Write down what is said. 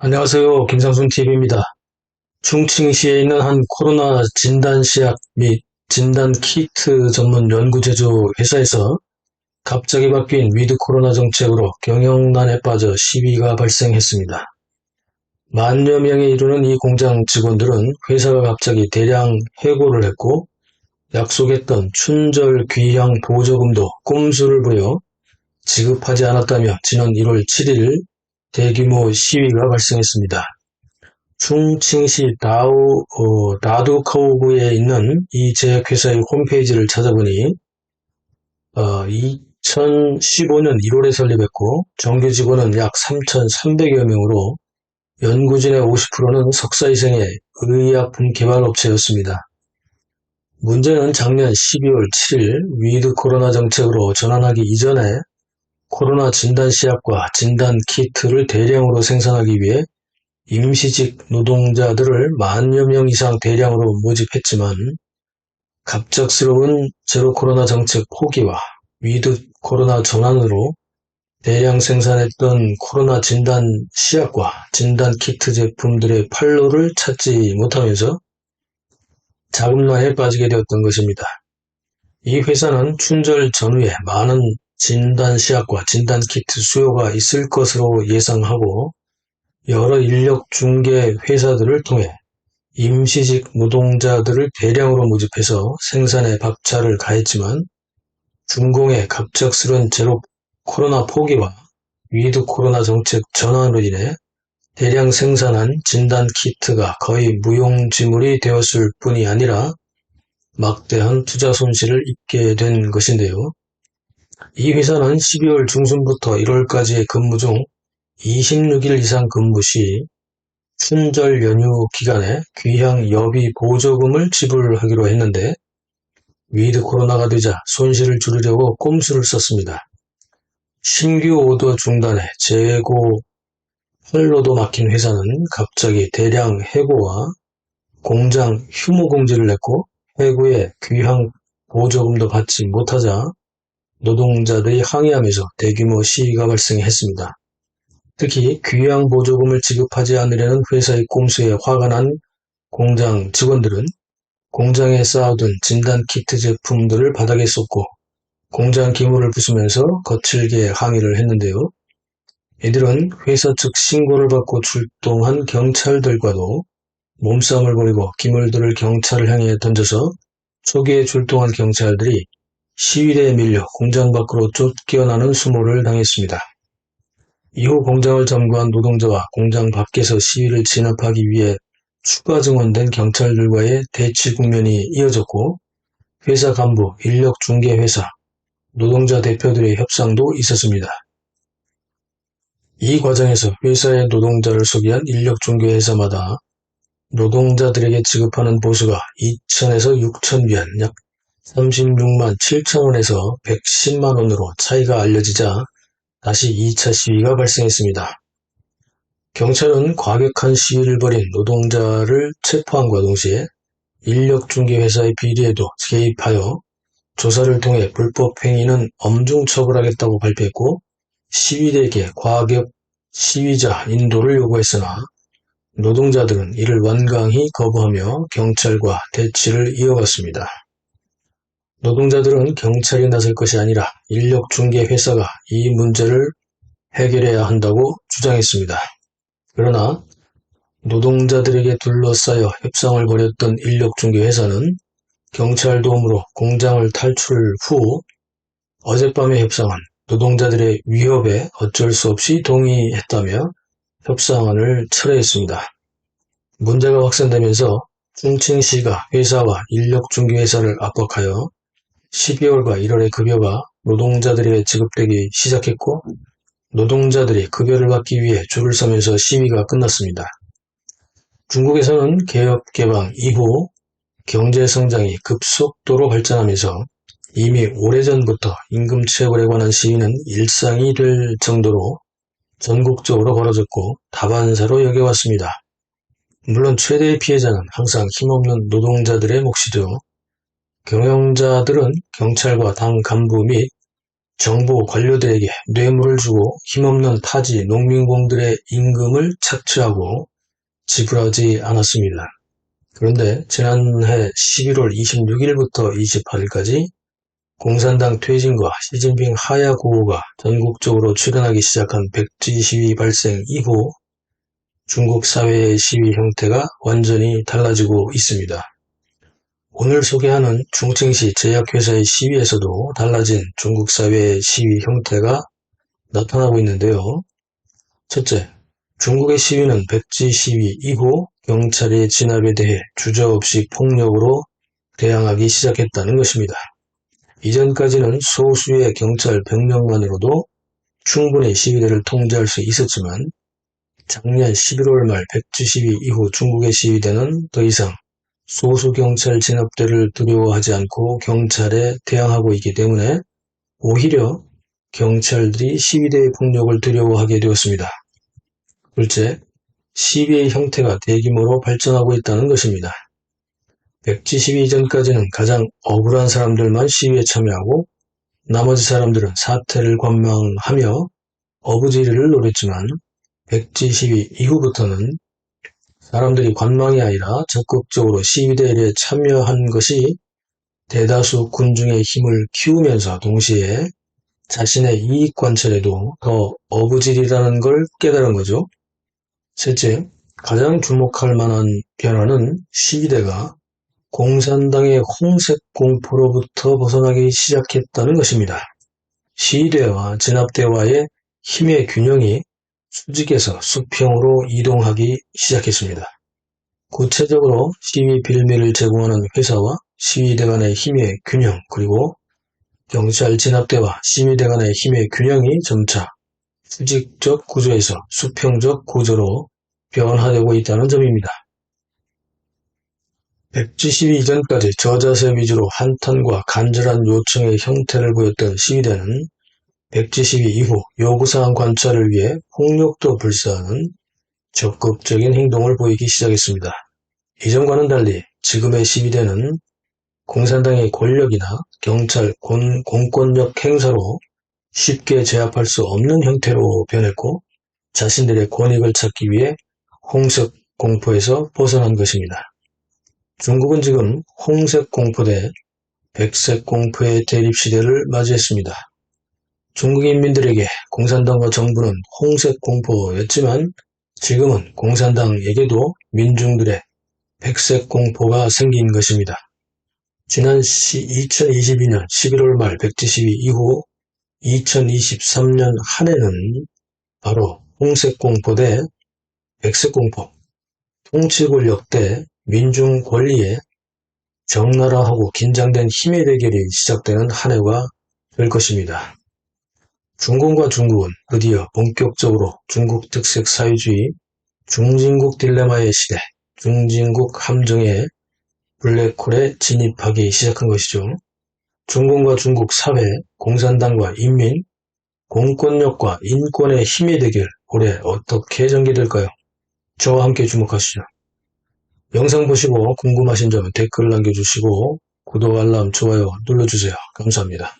안녕하세요. 김상순TV입니다. 충칭시에 있는 한 코로나 진단시약 및 진단키트 전문 연구제조 회사에서 갑자기 바뀐 위드 코로나 정책으로 경영난에 빠져 시위가 발생했습니다. 만여 명에 이르는 이 공장 직원들은 회사가 갑자기 대량 해고를 했고 약속했던 춘절 귀향 보조금도 꼼수를 부여 지급하지 않았다며 지난 1월 7일 대규모 시위가 발생했습니다. 충칭시 다우, 어, 다두커우구에 있는 이 제약회사의 홈페이지를 찾아보니 어, 2015년 1월에 설립했고 정규 직원은 약 3,300여 명으로 연구진의 50%는 석사이생의 의약품 개발 업체였습니다. 문제는 작년 12월 7일 위드 코로나 정책으로 전환하기 이전에 코로나 진단 시약과 진단 키트를 대량으로 생산하기 위해 임시직 노동자들을 만여 명 이상 대량으로 모집했지만 갑작스러운 제로 코로나 정책 포기와 위드 코로나 전환으로 대량 생산했던 코로나 진단 시약과 진단 키트 제품들의 판로를 찾지 못하면서 자금난에 빠지게 되었던 것입니다. 이 회사는 춘절 전후에 많은 진단 시약과 진단 키트 수요가 있을 것으로 예상하고 여러 인력 중개 회사들을 통해 임시직 노동자들을 대량으로 모집해서 생산에 박차를 가했지만 중공의 갑작스런 제로 코로나 포기와 위드 코로나 정책 전환으로 인해 대량 생산한 진단 키트가 거의 무용지물이 되었을 뿐이 아니라 막대한 투자 손실을 입게 된 것인데요. 이 회사는 12월 중순부터 1월까지의 근무 중 26일 이상 근무 시 춘절 연휴 기간에 귀향 여비 보조금을 지불하기로 했는데 위드 코로나가 되자 손실을 줄이려고 꼼수를 썼습니다. 신규 오더 중단에 재고 활로도 막힌 회사는 갑자기 대량 해고와 공장 휴무 공지를 냈고 해고에 귀향 보조금도 받지 못하자 노동자들이 항의하면서 대규모 시위가 발생했습니다. 특히 귀양 보조금을 지급하지 않으려는 회사의 꼼수에 화가 난 공장 직원들은 공장에 쌓아둔 진단 키트 제품들을 바닥에 쏟고 공장 기물을 부수면서 거칠게 항의를 했는데요. 이들은 회사 측 신고를 받고 출동한 경찰들과도 몸싸움을 벌이고 기물들을 경찰을 향해 던져서 초기에 출동한 경찰들이 시위대에 밀려 공장 밖으로 쫓겨나는 수모를 당했습니다. 이후 공장을 점거한 노동자와 공장 밖에서 시위를 진압하기 위해 추가 증원된 경찰들과의 대치 국면이 이어졌고 회사 간부, 인력 중개 회사, 노동자 대표들의 협상도 있었습니다. 이 과정에서 회사의 노동자를 소개한 인력 중개 회사마다 노동자들에게 지급하는 보수가 2천에서 6천 위안, 약 36만 7천원에서 110만원으로 차이가 알려지자 다시 2차 시위가 발생했습니다. 경찰은 과격한 시위를 벌인 노동자를 체포함과 동시에 인력중개회사의 비리에도 개입하여 조사를 통해 불법 행위는 엄중 처벌하겠다고 발표했고 시위대에게 과격 시위자 인도를 요구했으나 노동자들은 이를 완강히 거부하며 경찰과 대치를 이어갔습니다. 노동자들은 경찰이 나설 것이 아니라 인력 중개 회사가 이 문제를 해결해야 한다고 주장했습니다. 그러나 노동자들에게 둘러싸여 협상을 벌였던 인력중개 회사는 경찰 도움으로 공장을 탈출 후 어젯밤에 협상한 노동자들의 위협에 어쩔 수 없이 동의했다며 협상안을 철회했습니다. 문제가 확산되면서 충칭시가 회사와 인력중개회사를 압박하여 12월과 1월의 급여가 노동자들에게 지급되기 시작했고 노동자들이 급여를 받기 위해 줄을 서면서 시위가 끝났습니다. 중국에서는 개업 개방 이후 경제 성장이 급속도로 발전하면서 이미 오래전부터 임금 체불에 관한 시위는 일상이 될 정도로 전국적으로 벌어졌고 다반사로 여겨왔습니다. 물론 최대의 피해자는 항상 힘없는 노동자들의 몫이죠. 경영자들은 경찰과 당 간부 및 정부 관료들에게 뇌물을 주고 힘없는 타지 농민공들의 임금을 착취하고 지불하지 않았습니다. 그런데 지난해 11월 26일부터 28일까지 공산당 퇴진과 시진핑 하야 구호가 전국적으로 출현하기 시작한 백지 시위 발생 이후 중국 사회의 시위 형태가 완전히 달라지고 있습니다. 오늘 소개하는 중칭시 제약회사의 시위에서도 달라진 중국 사회의 시위 형태가 나타나고 있는데요. 첫째, 중국의 시위는 백지 시위 이후 경찰의 진압에 대해 주저없이 폭력으로 대항하기 시작했다는 것입니다. 이전까지는 소수의 경찰 100명만으로도 충분히 시위대를 통제할 수 있었지만 작년 11월 말 백지 시위 이후 중국의 시위대는 더 이상 소수 경찰 진압대를 두려워하지 않고 경찰에 대항하고 있기 때문에 오히려 경찰들이 시위대의 폭력을 두려워하게 되었습니다. 둘째, 시위의 형태가 대규모로 발전하고 있다는 것입니다. 백지 시위 이전까지는 가장 억울한 사람들만 시위에 참여하고 나머지 사람들은 사태를 관망하며 어부지리를 노렸지만 백지 시위 이후부터는 사람들이 관망이 아니라 적극적으로 시위대에 참여한 것이 대다수 군중의 힘을 키우면서 동시에 자신의 이익 관찰에도 더 어부질이라는 걸 깨달은 거죠. 셋째, 가장 주목할 만한 변화는 시위대가 공산당의 홍색 공포로부터 벗어나기 시작했다는 것입니다. 시위대와 진압대와의 힘의 균형이 수직에서 수평으로 이동하기 시작했습니다. 구체적으로 시위 빌미를 제공하는 회사와 시위대 간의 힘의 균형 그리고 경찰 진압대와 시위대 간의 힘의 균형이 점차 수직적 구조에서 수평적 구조로 변화되고 있다는 점입니다. 백지 시위 이전까지 저자세 위주로 한탄과 간절한 요청의 형태를 보였던 시위대는 백지 시위 이후 요구사항 관찰을 위해 폭력도 불사하는 적극적인 행동을 보이기 시작했습니다. 이전과는 달리 지금의 시위대는 공산당의 권력이나 경찰 공, 공권력 행사로 쉽게 제압할 수 없는 형태로 변했고 자신들의 권익을 찾기 위해 홍색 공포에서 벗어난 것입니다. 중국은 지금 홍색 공포 대 백색 공포의 대립 시대를 맞이했습니다. 중국 인민들에게 공산당과 정부는 홍색 공포였지만 지금은 공산당에게도 민중들의 백색 공포가 생긴 것입니다. 지난 2022년 11월 말 백지 시위 이후 2023년 한 해는 바로 홍색 공포 대 백색 공포, 통치 권력 대 민중 권리에 적나라하고 긴장된 힘의 대결이 시작되는 한 해가 될 것입니다. 중공과 중국은 드디어 본격적으로 중국 특색 사회주의 중진국 딜레마의 시대, 중진국 함정의 블랙홀에 진입하기 시작한 것이죠. 중공과 중국 사회, 공산당과 인민, 공권력과 인권의 힘의 대결 올해 어떻게 전개될까요? 저와 함께 주목하시죠. 영상 보시고 궁금하신 점은 댓글 남겨주시고 구독, 알람, 좋아요 눌러주세요. 감사합니다.